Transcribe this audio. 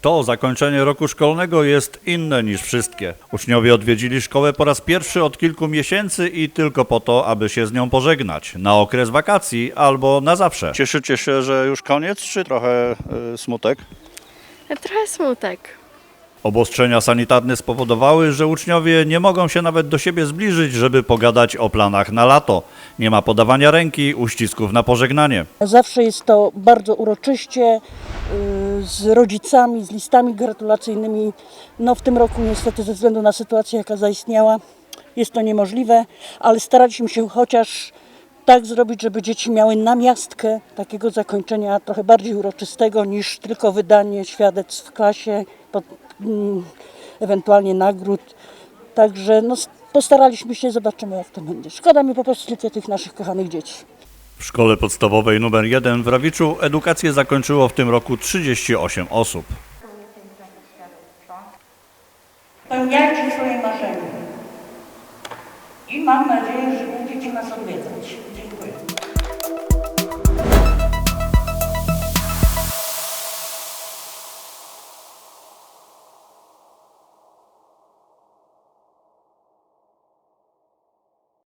To zakończenie roku szkolnego jest inne niż wszystkie. Uczniowie odwiedzili szkołę po raz pierwszy od kilku miesięcy i tylko po to, aby się z nią pożegnać. Na okres wakacji albo na zawsze. Cieszycie się, że już koniec, czy trochę y, smutek? Trochę smutek. Obostrzenia sanitarne spowodowały, że uczniowie nie mogą się nawet do siebie zbliżyć, żeby pogadać o planach na lato. Nie ma podawania ręki, uścisków na pożegnanie. Zawsze jest to bardzo uroczyście, z rodzicami, z listami gratulacyjnymi. No w tym roku niestety ze względu na sytuację, jaka zaistniała, jest to niemożliwe, ale staraliśmy się chociaż tak zrobić, żeby dzieci miały namiastkę takiego zakończenia trochę bardziej uroczystego niż tylko wydanie świadectw w klasie, pod, mm, ewentualnie nagród. Także no, postaraliśmy się, zobaczymy jak to będzie. Szkoda mi po prostu tylko tych naszych kochanych dzieci. W szkole podstawowej nr 1 w Rawiczu edukację zakończyło w tym roku 38 osób. Spełniajcie swoje marzenia. I mam nadzieję, że będziecie nas odwiedzać.